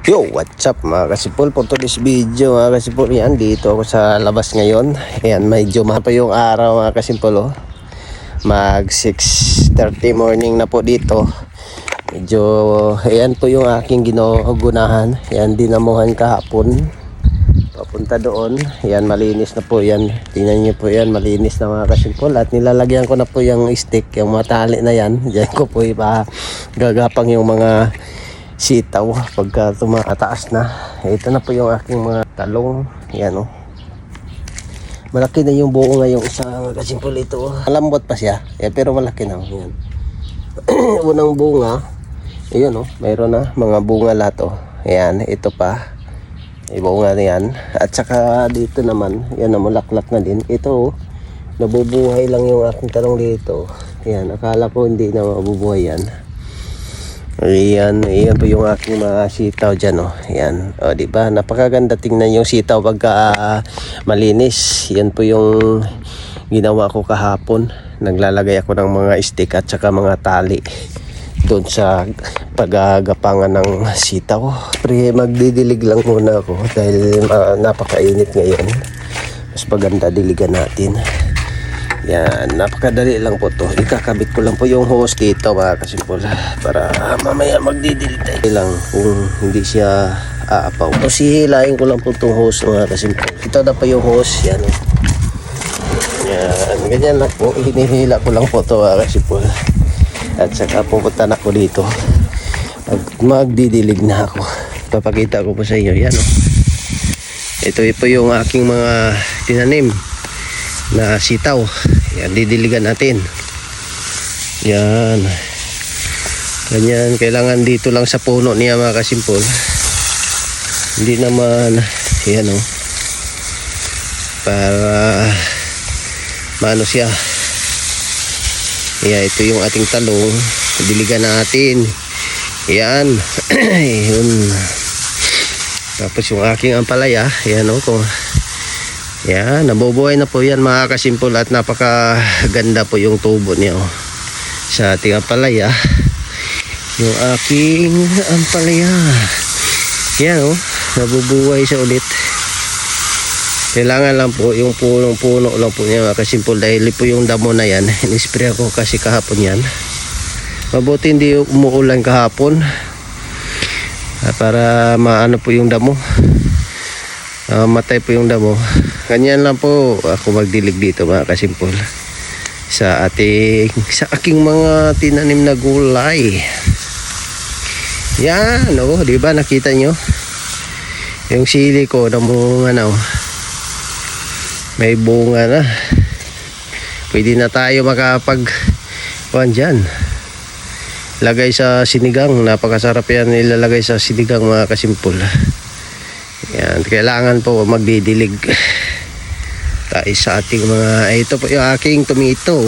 Yo, what's up mga kasipol? For today's video mga kasipol, yan, dito ako sa labas ngayon. Ayan, medyo mahal pa yung araw mga kasipol, oh. Mag 6.30 morning na po dito. Medyo, ayan po yung aking ginugunahan. Ayan, dinamuhan kahapon. Papunta doon. Ayan, malinis na po yan. Tingnan niyo po yan, malinis na mga kasipol. At nilalagyan ko na po yung stick, yung mga tali na yan. Diyan ko po ipa gagapang yung mga sitaw pagka tumataas na. Ito na po yung aking mga talong. Yan o. Malaki na yung buo ngayong isa kasimpol ito. oh. Malambot pa siya. Yeah, pero malaki na. Yan. Unang bunga. Ayun o. Mayroon na mga bunga lahat o. Ayan. Ito pa. May bunga na yan. At saka dito naman. Yan na mulaklak na din. Ito o. Nabubuhay lang yung aking talong dito. Yan. Akala ko hindi na mabubuhay yan. Ayan, ayan po yung aking mga sitaw dyan, oh. Ayan, o, di ba? Napakaganda tingnan yung sitaw pagka ah, malinis. Yan po yung ginawa ko kahapon. Naglalagay ako ng mga stick at saka mga tali doon sa pagagapangan ng sitaw. Pre, magdidilig lang muna ako dahil ah, napakainit ngayon. Mas paganda diligan natin. Yan, napakadali lang po to. Ikakabit ko lang po yung hose dito mga kasimpol para mamaya magdidilig tayo lang kung hindi siya aapaw. So sihilain ko lang po itong hose mga kasimpol. Ito na po yung hose, yan. Yan, ganyan lang po. Hinihila ko lang po ito mga kasimpol. At saka pupunta na ako dito. Pag magdidilig na ako. Papakita ko po sa inyo. Yan oh. Ito po yung aking mga tinanim na sitaw. Yan, didiligan natin. Yan. Ganyan, kailangan dito lang sa puno niya mga kasimpol. Hindi naman, yan o. Para, maano siya. Yan, ito yung ating talong. Diligan natin. Yan. Yun. Tapos yung aking ampalaya, yan o. Kung, yan, nabubuhay na po yan mga kasimpol at napakaganda po yung tubo niya oh. Sa ating ampalaya. Yung aking ampalaya. Yan oh, nabubuhay siya ulit. Kailangan lang po yung punong-puno lang po niya mga kasimpol dahil po yung damo na yan. Inispray ako kasi kahapon yan. Mabuti hindi umuulan kahapon. Ah, Para maano po yung damo. Ah, matay po yung damo. Ganyan lang po ako magdilig dito mga kasimpol. Sa ating sa aking mga tinanim na gulay. Yan, oh, di ba nakita nyo? Yung sili ko na bunga na oh. May bunga na. Pwede na tayo makapag kuhan dyan. Lagay sa sinigang. Napakasarap yan nilalagay sa sinigang mga kasimpol. Yan, kailangan po magdidilig tayo sa ating mga eh, ito po yung aking tomato.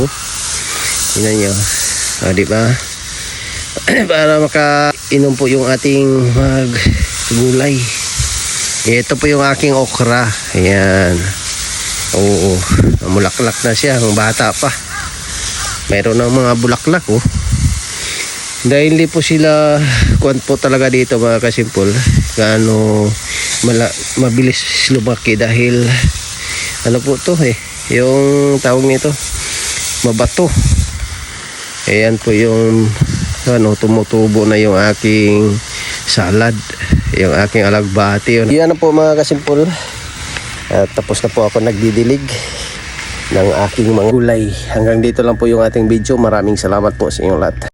Tingnan nyo. O, di ba? Para makainom po yung ating mag gulay. Ito po yung aking okra. Ayan. Oo. Mulaklak na siya. Ang bata pa. Mayroon ng mga bulaklak oh. Dahil hindi po sila kuwan po talaga dito mga kasimpol. Gaano mala, mabilis lumaki dahil ano po to eh. Yung tawag nito mabato. Ayan po yung ano tumutubo na yung aking salad. Yung aking alagbati. Yan na po mga kasimpol. At tapos na po ako nagdidilig ng aking mga gulay. Hanggang dito lang po yung ating video. Maraming salamat po sa inyong lahat.